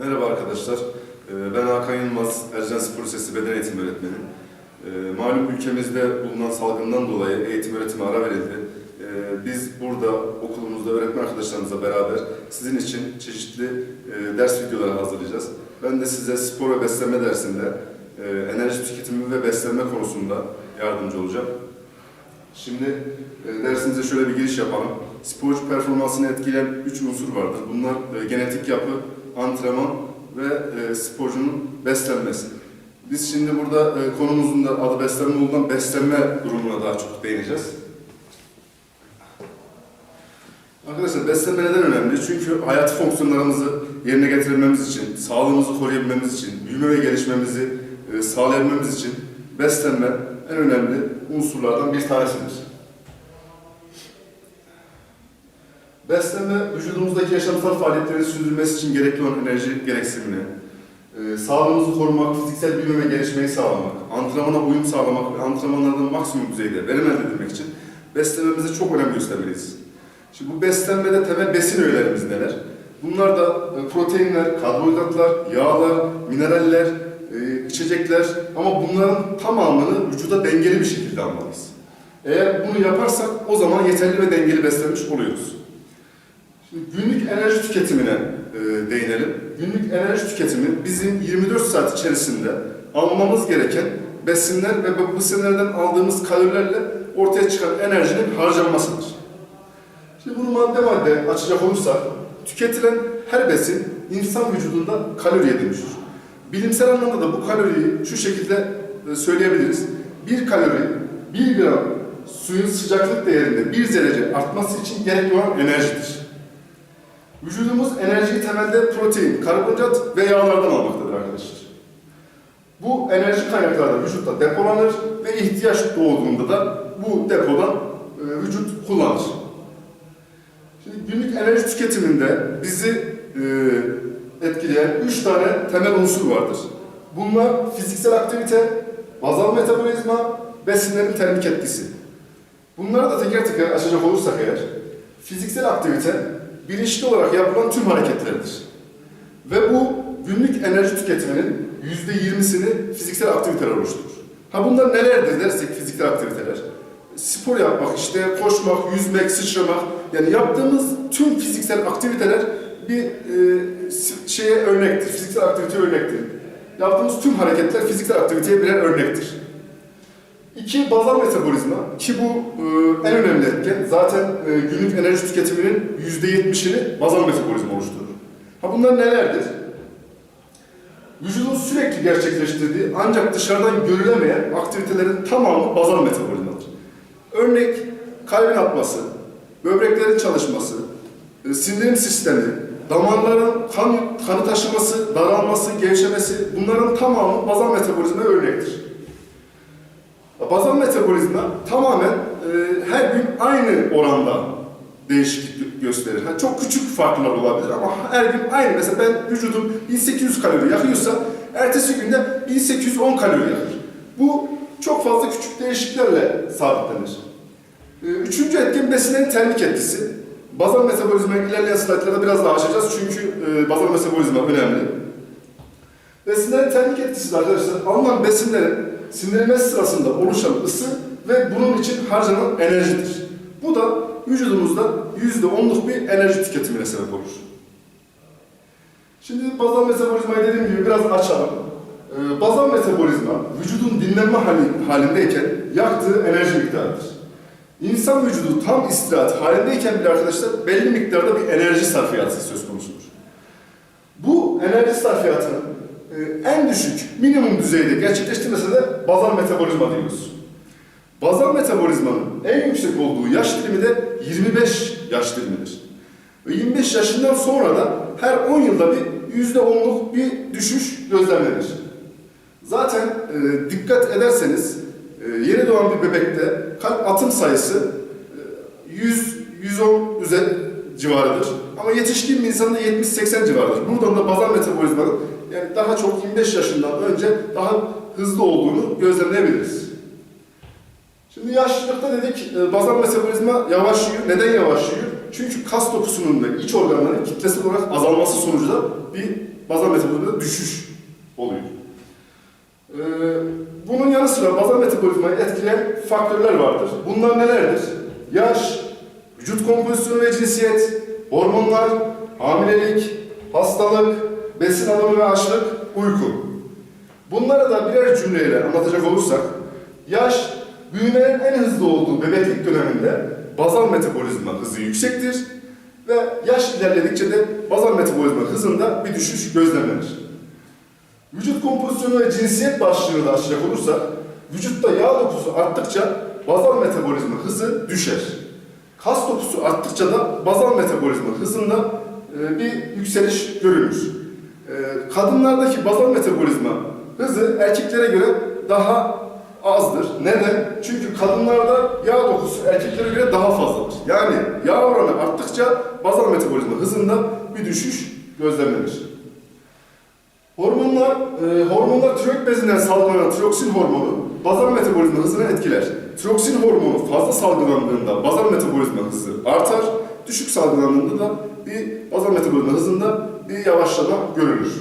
Merhaba arkadaşlar. Ee, Ben Hakan Yılmaz, Ercan Spor Lisesi Beden Eğitimi Öğretmeni. Ee, Malum ülkemizde bulunan salgından dolayı eğitim öğretime ara verildi. Ee, Biz burada okulumuzda öğretmen arkadaşlarımızla beraber sizin için çeşitli e, ders videoları hazırlayacağız. Ben de size spor ve beslenme dersinde e, enerji tüketimi ve beslenme konusunda yardımcı olacağım. Şimdi e, dersimize şöyle bir giriş yapalım. Sporcu performansını etkileyen üç unsur vardır. Bunlar genetik yapı, antrenman ve e, sporcunun beslenmesi. Biz şimdi burada e, konumuzun da adı beslenme olduğundan beslenme durumuna daha çok değineceğiz. Arkadaşlar beslenme neden önemli? Çünkü hayat fonksiyonlarımızı yerine getirmemiz için, sağlığımızı koruyabilmemiz için, büyüme ve gelişmemizi e, sağlayabilmemiz için beslenme en önemli unsurlardan bir tanesidir. Beslenme, vücudumuzdaki yaşamsal faaliyetlerin sürdürülmesi için gerekli olan enerji gereksinimini, e, sağlığımızı korumak, fiziksel büyüme ve gelişmeyi sağlamak, antrenmana uyum sağlamak ve antrenmanlardan maksimum düzeyde verim elde etmek için beslenmemize çok önem göstermeliyiz. Şimdi bu beslenmede temel besin öğelerimiz neler? Bunlar da e, proteinler, karbonhidratlar, yağlar, mineraller, e, içecekler ama bunların tamamını vücuda dengeli bir şekilde almalıyız. Eğer bunu yaparsak o zaman yeterli ve dengeli beslenmiş oluyoruz. Günlük enerji tüketimine e, değinelim. Günlük enerji tüketimi bizim 24 saat içerisinde almamız gereken besinler ve bu besinlerden aldığımız kalorilerle ortaya çıkan enerjinin harcanmasıdır. Şimdi bunu madde madde açacak olursak, tüketilen her besin insan vücudunda kaloriye dönüşür. Bilimsel anlamda da bu kaloriyi şu şekilde e, söyleyebiliriz. Bir kalori, bir gram suyun sıcaklık değerinde bir derece artması için gerekli olan enerjidir. Vücudumuz enerjiyi temelde protein, karbonhidrat ve yağlardan almaktadır arkadaşlar. Bu enerji kaynakları vücutta depolanır ve ihtiyaç doğduğunda da bu depodan e, vücut kullanır. Şimdi günlük enerji tüketiminde bizi e, etkileyen üç tane temel unsur vardır. Bunlar fiziksel aktivite, bazal metabolizma, besinlerin termik etkisi. Bunları da teker teker açacak olursak eğer, fiziksel aktivite bilinçli olarak yapılan tüm hareketlerdir. Ve bu günlük enerji tüketiminin yüzde yirmisini fiziksel aktiviteler oluşturur. Ha bunlar nelerdir dersek fiziksel aktiviteler? Spor yapmak, işte koşmak, yüzmek, sıçramak, yani yaptığımız tüm fiziksel aktiviteler bir e, şeye örnektir, fiziksel aktivite örnektir. Yaptığımız tüm hareketler fiziksel aktiviteye birer örnektir. İki, bazal metabolizma ki bu e, en önemli etken. Zaten e, günlük enerji tüketiminin yüzde yetmişini bazal metabolizma oluşturur. Ha bunlar nelerdir? Vücudun sürekli gerçekleştirdiği ancak dışarıdan görülemeyen aktivitelerin tamamı bazal metabolizmadır. Örnek kalbin atması, böbreklerin çalışması, e, sindirim sistemi, damarların kan, kanı taşıması, daralması, gevşemesi bunların tamamı bazal metabolizma örnektir. Bazal metabolizma tamamen e, her gün aynı oranda değişiklik gösterir. Ha, çok küçük farklar olabilir ama her gün aynı. Mesela ben vücudum 1800 kalori yakıyorsa ertesi günde 1810 kalori yakar. Bu çok fazla küçük değişikliklerle sabitlenir. E, üçüncü etken besinlerin termik etkisi. Bazal metabolizma ilerleyen slaytlarda biraz daha açacağız çünkü e, bazal metabolizma önemli. Besinlerin termik etkisi de arkadaşlar alınan besinlerin sindirilmesi sırasında oluşan ısı ve bunun için harcanan enerjidir. Bu da vücudumuzda yüzde onluk bir enerji tüketimine sebep olur. Şimdi bazal metabolizmayı dediğim gibi biraz açalım. Ee, bazal metabolizma vücudun dinlenme hali, halindeyken yaktığı enerji miktarıdır. İnsan vücudu tam istirahat halindeyken bile arkadaşlar belli miktarda bir enerji sarfiyatı söz konusudur. Bu enerji sarfiyatının en düşük minimum düzeyde gerçekleştirmese de bazal metabolizma diyoruz. Bazal metabolizmanın en yüksek olduğu yaş dilimi de 25 yaş dilimidir. Ve 25 yaşından sonra da her 10 yılda bir %10'luk bir düşüş gözlemlenir. Zaten e, dikkat ederseniz e, yeni doğan bir bebekte kalp atım sayısı e, 100-110 üzeri civarıdır. Ama yetişkin bir insanda 70-80 civarıdır. Buradan da bazal metabolizmanın yani daha çok 25 yaşından önce daha hızlı olduğunu gözlemleyebiliriz. Şimdi yaşlılıkta dedik e, bazal metabolizma yavaşlıyor. Neden yavaşlıyor? Çünkü kas dokusunun ve iç organların kitlesel olarak azalması sonucu da bir bazal metabolizmada düşüş oluyor. Ee, bunun yanı sıra bazal metabolizmayı etkileyen faktörler vardır. Bunlar nelerdir? Yaş, vücut kompozisyonu ve cinsiyet, hormonlar, hamilelik, hastalık, besin alımı ve açlık, uyku. Bunları da birer cümleyle anlatacak olursak, yaş, büyümenin en hızlı olduğu bebeklik döneminde bazal metabolizma hızı yüksektir ve yaş ilerledikçe de bazal metabolizma hızında bir düşüş gözlemlenir. Vücut kompozisyonu ve cinsiyet başlığını da açacak olursak, vücutta yağ dokusu arttıkça bazal metabolizma hızı düşer. Kas dokusu arttıkça da bazal metabolizma hızında e, bir yükseliş görülür. E, Kadınlardaki bazal metabolizma hızı erkeklere göre daha azdır. Neden? Çünkü kadınlarda yağ dokusu erkeklere göre daha fazladır. Yani yağ oranı arttıkça bazal metabolizma hızında bir düşüş gözlemlenir. Hormonlar, e, hormonlar tiroid bezinden salgılanan tiroksin hormonu bazal metabolizma hızını etkiler. Tiroksin hormonu fazla salgılandığında bazal metabolizma hızı artar, düşük salgılandığında da bir bazal metabolizma hızında bir yavaşlama görülür.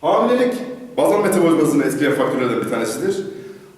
Hamilelik bazal metabolizma hızını etkileyen faktörlerden bir tanesidir.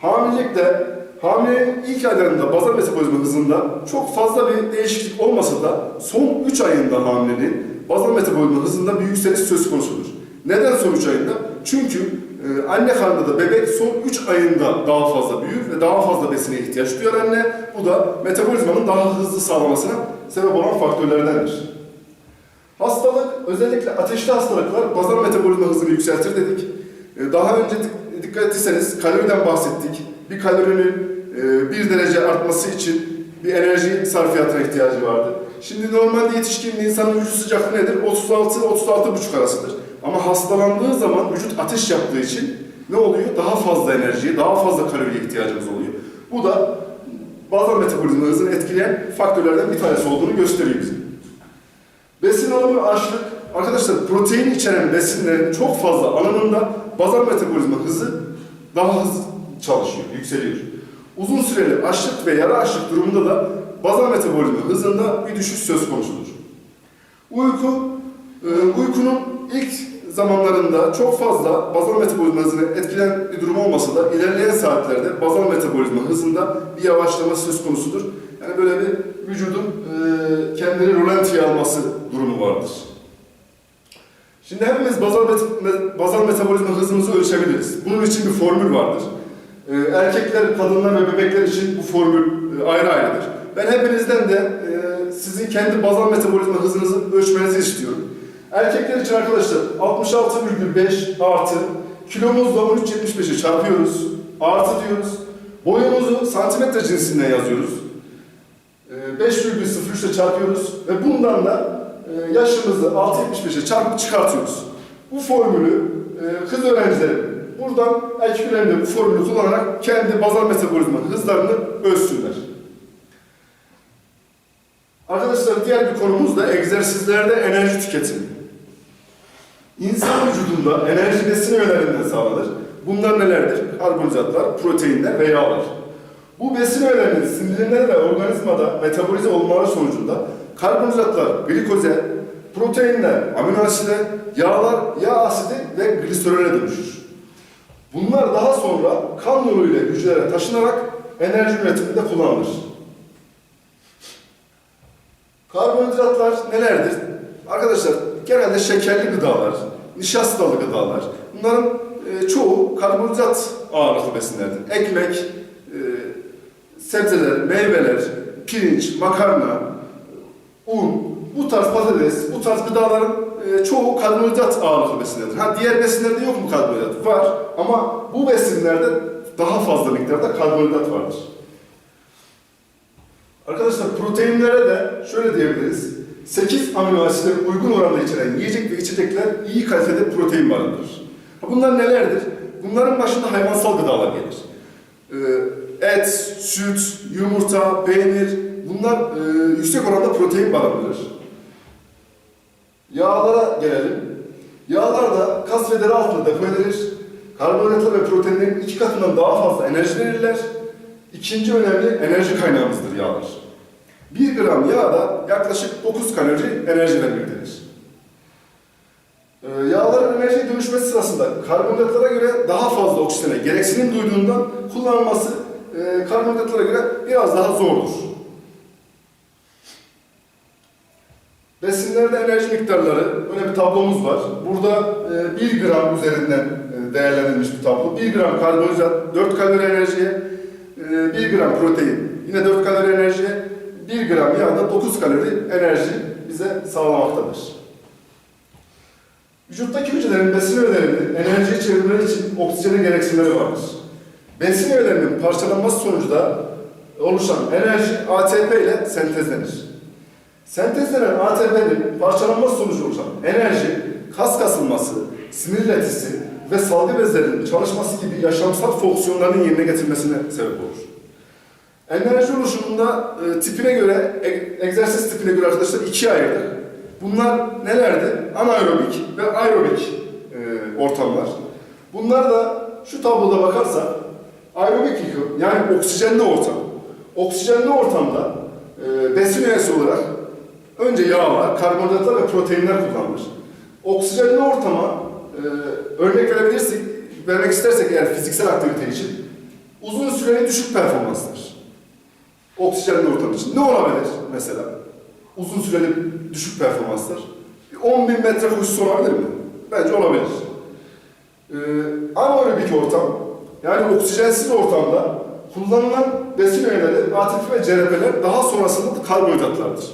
Hamilelikte hamilenin ilk aylarında bazal metabolizma hızında çok fazla bir değişiklik olmasa da son 3 ayında hamilenin bazal metabolizma hızında bir yükseliş söz konusudur. Neden son 3 ayında? Çünkü e, anne karnında da bebek son 3 ayında daha fazla büyür ve daha fazla besine ihtiyaç duyar anne. Bu da metabolizmanın daha hızlı sağlamasına sebep olan faktörlerdendir. Hastalık, özellikle ateşli hastalıklar bazal metabolizma hızını yükseltir dedik. E, Daha önce dik- dikkat ettiyseniz kaloriden bahsettik. Bir kalorinin e, bir derece artması için bir enerji sarfiyatına ihtiyacı vardı. Şimdi normalde yetişkin insanın vücut sıcaklığı nedir? 36-36,5 arasıdır. Ama hastalandığı zaman vücut ateş yaptığı için ne oluyor? Daha fazla enerjiye, daha fazla kaloriye ihtiyacımız oluyor. Bu da bazal metabolizma hızını etkileyen faktörlerden bir tanesi olduğunu gösteriyor bize. Besin alımı açlık, arkadaşlar protein içeren besinlerin çok fazla alımında bazal metabolizma hızı daha hızlı çalışıyor, yükseliyor. Uzun süreli açlık ve yara açlık durumunda da bazal metabolizma hızında bir düşüş söz konusudur. Uyku, e, uykunun ilk zamanlarında çok fazla bazal metabolizma hızını etkileyen bir durum olmasa da ilerleyen saatlerde bazal metabolizma hızında bir yavaşlama söz konusudur. Yani böyle bir vücudun e, kendini rolantiye alması durumu vardır. Şimdi hepimiz bazal, bazal metabolizma hızımızı ölçebiliriz. Bunun için bir formül vardır. E, erkekler, kadınlar ve bebekler için bu formül e, ayrı ayrıdır. Ben hepinizden de e, sizin kendi bazal metabolizma hızınızı ölçmenizi istiyorum. Erkekler için arkadaşlar 66,5 artı kilomuzla 13.75'i çarpıyoruz. Artı diyoruz. Boyumuzu santimetre cinsinden yazıyoruz. Ee, 5,03 ile çarpıyoruz ve bundan da e, yaşımızı 6.75'e çarpıp çıkartıyoruz. Bu formülü e, kız öğrenciler buradan erkek bu formülü kullanarak kendi bazal metabolizma hızlarını ölçsünler. Arkadaşlar diğer bir konumuz da egzersizlerde enerji tüketimi. İnsan vücudunda enerji besin öğelerinden sağlanır. Bunlar nelerdir? Karbonhidratlar, proteinler ve yağlar. Bu besin öğelerinin sindirimleri ve organizmada metabolize olmaları sonucunda karbonhidratlar glikoze, proteinler amino aside, yağlar yağ asidi ve gliserole dönüşür. Bunlar daha sonra kan yoluyla hücrelere taşınarak enerji üretiminde kullanılır. Karbonhidratlar nelerdir? Arkadaşlar genelde şekerli gıdalar, nişastalı gıdalar. Bunların e, çoğu karbonhidrat ağırlıklı besinlerdir. Ekmek, sebzeler, meyveler, pirinç, makarna, un, bu tarz patates, bu tarz gıdaların e, çoğu karbonhidrat ağırlıklı besinlerdir. Ha diğer besinlerde yok mu karbonhidrat? Var ama bu besinlerde daha fazla miktarda karbonhidrat vardır. Arkadaşlar proteinlere de şöyle diyebiliriz. 8 amino asitleri uygun oranda içeren yiyecek ve içecekler iyi kalitede protein barındırır. Bunlar nelerdir? Bunların başında hayvansal gıdalar gelir. Ee, et, süt, yumurta, peynir bunlar e, yüksek oranda protein barındırır. Yağlara gelelim. Yağlar da kas ve deri altında depo. Karbonhidratlar ve proteinlerin iki katından daha fazla enerji verirler. İkinci önemli enerji kaynağımızdır yağlar. 1 gram yağda yaklaşık 9 kalori enerji vermektedir. Ee, yağların enerjiye dönüşmesi sırasında karbonhidratlara göre daha fazla oksijene gereksinim duyduğundan kullanılması e, karbonhidratlara göre biraz daha zordur. Besinlerde enerji miktarları, böyle bir tablomuz var. Burada e, 1 gram üzerinden e, değerlendirilmiş bir tablo. 1 gram karbonhidrat 4 kalori enerjiye, e, 1 gram protein yine 4 kalori enerjiye, 1 gram yağda 9 kalori enerji bize sağlamaktadır. Vücuttaki hücrelerin besin öğelerini enerjiye çevirmeleri için oksijene gereksinimleri vardır. Besin öğelerinin parçalanması sonucunda oluşan enerji ATP ile sentezlenir. Sentezlenen ATP'nin parçalanması sonucu oluşan enerji, kas kasılması, sinir iletisi ve salgı bezlerinin çalışması gibi yaşamsal fonksiyonların yerine getirmesine sebep olur. Enerji oluşumunda e, tipine göre, e- egzersiz tipine göre arkadaşlar ikiye ayırdık. Bunlar nelerdi? Anaerobik ve aerobik e, ortamlar. Bunlar da şu tabloda bakarsak aerobik yıkım yani oksijenli ortam. Oksijenli ortamda e, besin üyesi olarak önce yağlar, karbonhidratlar ve proteinler kullanılır. Oksijenli ortama e, örnek verebilirsek, vermek istersek eğer fiziksel aktivite için uzun süreli düşük performanslar. Oksijenli ortam için. Ne olabilir mesela? Uzun süreli düşük performanslar. 10 bin metre koşusu olabilir mi? Bence olabilir. Ee, anaerobik ortam, yani oksijensiz ortamda kullanılan besin öğeleri, ATP ve CRP'ler daha sonrasında karbonhidratlardır.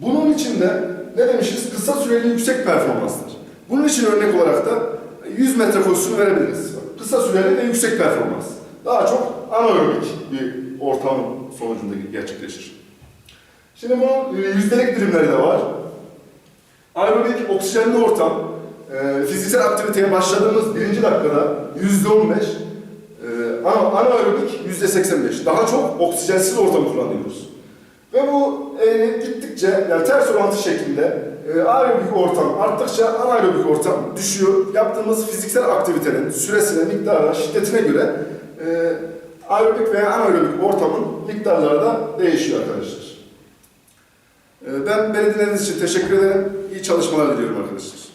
Bunun için de ne demişiz? Kısa süreli yüksek performanslar. Bunun için örnek olarak da 100 metre koşusunu verebiliriz. Kısa süreli ve yüksek performans. Daha çok anaerobik bir ortam sonucunda gerçekleşir. Şimdi bunun e, yüzdelik dilimleri de var. Aerobik oksijenli ortam, e, fiziksel aktiviteye başladığımız birinci dakikada yüzde on beş, e, anaerobik yüzde seksen beş. Daha çok oksijensiz ortam kullanıyoruz. Ve bu eğri gittikçe, yani ters orantı şeklinde e, aerobik ortam arttıkça anaerobik ortam düşüyor. Yaptığımız fiziksel aktivitenin süresine, miktarına, şiddetine göre e, aerobik veya anaerobik ortamın miktarları da değişiyor arkadaşlar. E, ben beni için teşekkür ederim. İyi çalışmalar diliyorum arkadaşlar.